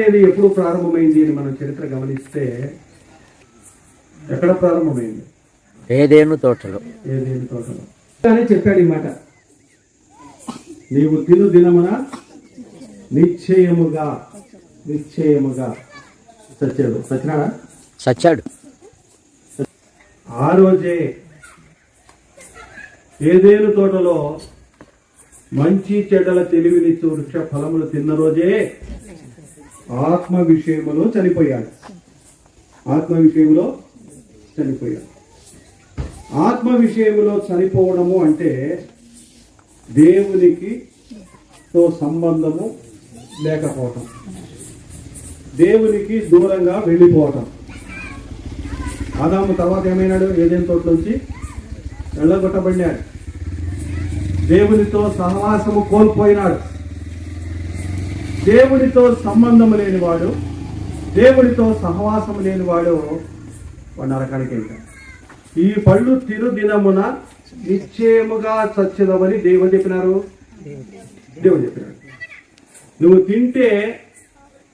అనేది ఎప్పుడు ప్రారంభమైంది అని మనం చరిత్ర గమనిస్తే ఎక్కడ ప్రారంభమైంది? ఏదేను తోటలో. ఏదేని తోటలో? కానీ చెప్పాడు ఈ మాట. నీవు తిను దినమున నిశ్చయముగా నిశ్చయముగా సత్యాడు సత్యనాడా సచ్చాడు ఆ రోజే ఏదేను తోటలో మంచి చెడ్డల తెలివినిచ్చు వృక్ష ఫలములు తిన్న రోజే ఆత్మ విషయంలో చనిపోయాడు. ఆత్మ విషయంలో చనిపోయాడు. ఆత్మ విషయంలో చనిపోవడము అంటే దేవునికి తో సంబంధము లేకపోవటం. దేవునికి దూరంగా వెళ్ళిపోవటం. ఆదాము తర్వాత ఏమైనాడు? ఏదైనా తోట నుంచి వెళ్ళగొట్టబడినాడు. దేవునితో సహవాసము కోల్పోయినాడు. దేవునితో సంబంధం లేనివాడు దేవునితో సహవాసం లేనివాడు వాడు నరకానికి వెళ్తాడు. ఈ పళ్ళు తిరు దినమున నిశ్చయముగా చచ్చినవని దేవుడు చెప్పినారు. దేవుడు చెప్పినాడు. నువ్వు తింటే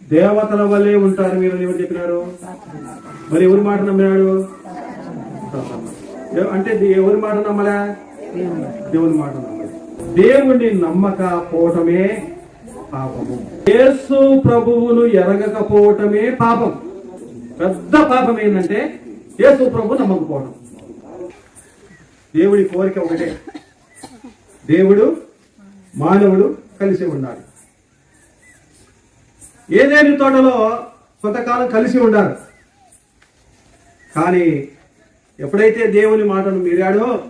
దేవతల వల్లే ఉంటారు మీరు అని ఎవరు చెప్పినారు? మరి ఎవరి మాట నమ్మినాడు? అంటే ఎవరి మాట నమ్మలే? దేవుని మాట నమ్మలే. దేవుణ్ణి నమ్మకపోవటమే పాపము. యేసు ప్రభువును ఎరగకపోవటమే పాపం. పెద్ద పాపం ఏంటంటే యేసు ప్రభు నమ్మకపోవడం. దేవుడి కోరిక ఒకటే. దేవుడు మానవుడు కలిసి ఉండాలి. ఏదేని తోటలో కొంతకాలం కలిసి ఉండాలి కానీ ఎప్పుడైతే దేవుని మాటను మీరాడో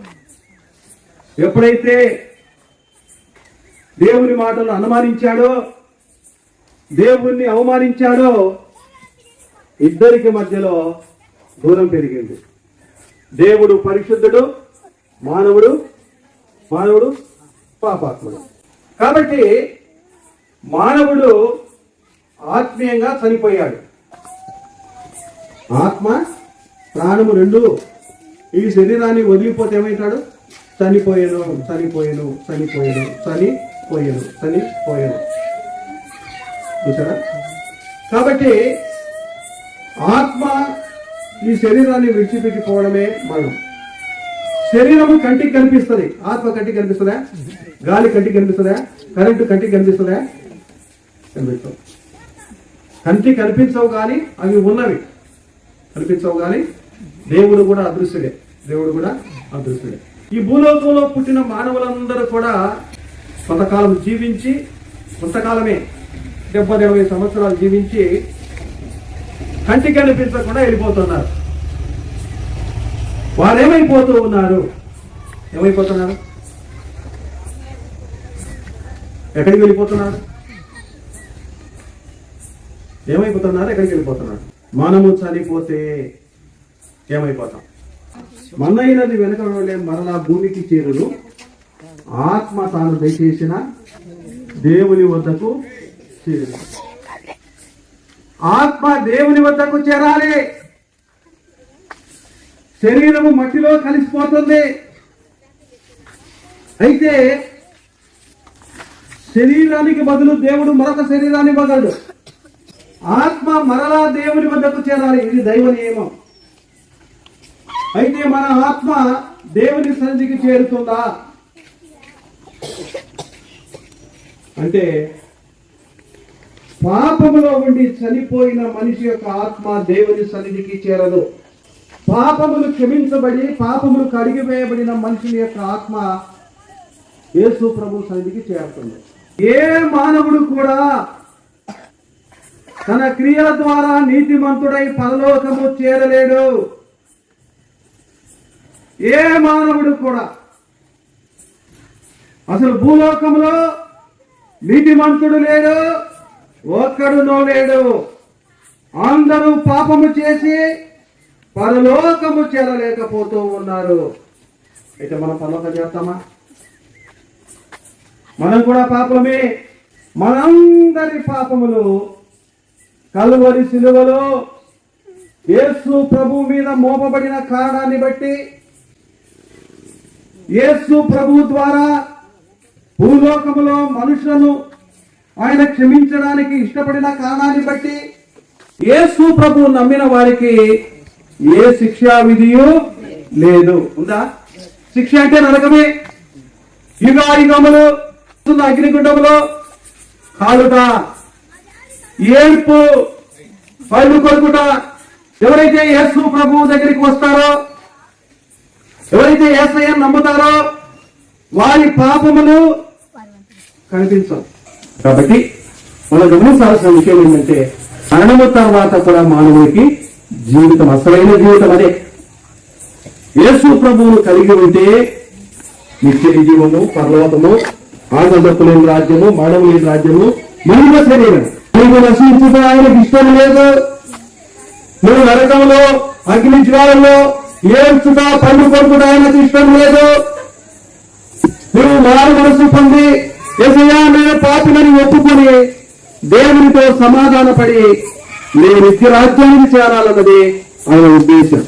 ఎప్పుడైతే దేవుని మాటను అనుమానించాడో? దేవుణ్ణి అవమానించాడో? ఇద్దరికి మధ్యలో దూరం పెరిగింది. దేవుడు పరిశుద్ధుడు మానవుడు మానవుడు పాపాత్ముడు. కాబట్టి మానవుడు ఆత్మీయంగా చనిపోయాడు. ఆత్మ ప్రాణము రెండు ఈ శరీరాన్ని వదిలిపోతే ఏమవుతాడు చనిపోయాను చనిపోయాను చనిపోయాను పోయాను అని పోయాను చూసారా? కాబట్టి ఆత్మ ఈ శరీరాన్ని విడిచిపెట్టిపోవడమే మనం శరీరము కంటికి కనిపిస్తుంది. ఆత్మ కంటికి కనిపిస్తుందా? గాలి కంటికి కనిపిస్తుందా? కరెంటు కంటికి కనిపిస్తుందా? కనిపిస్తావు కంటికి కనిపించవు కానీ అవి ఉన్నవి. కనిపించవు కానీ దేవుడు కూడా అదృశ్యుడే. దేవుడు కూడా అదృశ్యుడే. ఈ భూలోకంలో పుట్టిన మానవులందరూ కూడా కొంతకాలం జీవించి కొంతకాలమే డెబ్బై ఇరవై సంవత్సరాలు జీవించి కంటికి కనిపించకుండా వెళ్ళిపోతున్నారు. వారు ఏమైపోతూ ఉన్నారు? ఏమైపోతున్నారు? ఎక్కడికి వెళ్ళిపోతున్నారు? ఏమైపోతున్నారు? ఎక్కడికి వెళ్ళిపోతున్నారు? మనము చనిపోతే ఏమైపోతాం? మన్నైనది వెనక మరలా భూమికి చేరును. ఆత్మ తాను దయచేసిన దేవుని వద్దకు చేరు ఆత్మ దేవుని వద్దకు చేరాలి. శరీరము మట్టిలో కలిసిపోతుంది. అయితే శరీరానికి బదులు దేవుడు మరొక శరీరాన్ని ఇవ్వగలడు. ఆత్మ మరలా దేవుని వద్దకు చేరాలి. ఇది దైవ నియమం. అయితే మన ఆత్మ దేవుని సన్నిధికి చేరుతుందా? అంటే పాపములో ఉండి చనిపోయిన మనిషి యొక్క ఆత్మ దేవుని సన్నిధికి చేరదు. పాపములు క్షమించబడి పాపములు కడిగివేయబడిన మనుషుని యొక్క ఆత్మ యేసు ప్రభు సన్నిధికి చేరుతుంది. ఏ మానవుడు కూడా తన క్రియల ద్వారా నీతిమంతుడై పరలోకము చేరలేడు. ఏ మానవుడు కూడా అసలు భూలోకంలో నీతిమంతుడు లేడు ఒక్కడునో లేడు. అందరూ పాపము చేసి పరలోకము చేరలేకపోతూ ఉన్నారు. అయితే మనం పరలోకం చేస్తామా? మనం కూడా పాపమే. మనందరి పాపములు కలువరి సిలువలో యేసు ప్రభు మీద మోపబడిన కారణాన్ని బట్టి యేసు ప్రభు ద్వారా భూలోకములో మనుషులను ఆయన క్షమించడానికి ఇష్టపడిన కారణాన్ని బట్టి యేసు ప్రభు నమ్మిన వారికి ఏ శిక్షా విధియు లేదు. ఉందా? శిక్ష అంటే నరకమే. యుగాయుగములు అగ్నిగుండములో కాలుట ఏడ్పు పళ్ళు కొరుకుట. ఎవరైతే యేసు ప్రభు దగ్గరికి వస్తారో ఎవరైతే ఏసయ్య నమ్ముతారో వారి పాపములు కనిపించవు కాబట్టి మనం గమనించాల్సిన విషయం ఏంటంటే మరణము తర్వాత కూడా మానవుడికి జీవితం అసలైన జీవితం అదే. యేసు ప్రభువును కలిగి ఉంటే నిత్య జీవము పర్వతము ఆనందపు లేని రాజ్యము మరణం లేని రాజ్యము మహిమ శరీరం. నీకు నశించుట ఆయనకి ఇష్టం లేదు. నువ్వు నరకంలో అగ్ని జ్వాలలో ఏడ్చుట పన్ను కొడుకుట ఆయనకు ఇష్టం లేదు. నువ్వు మారు మనసు పొంది ఎసయా నేను పాపులని ఒప్పుకొని దేవునితో సమాధానపడి నేను నిత్య రాజ్యానికి చేరాలన్నది ఆయన ఉద్దేశం.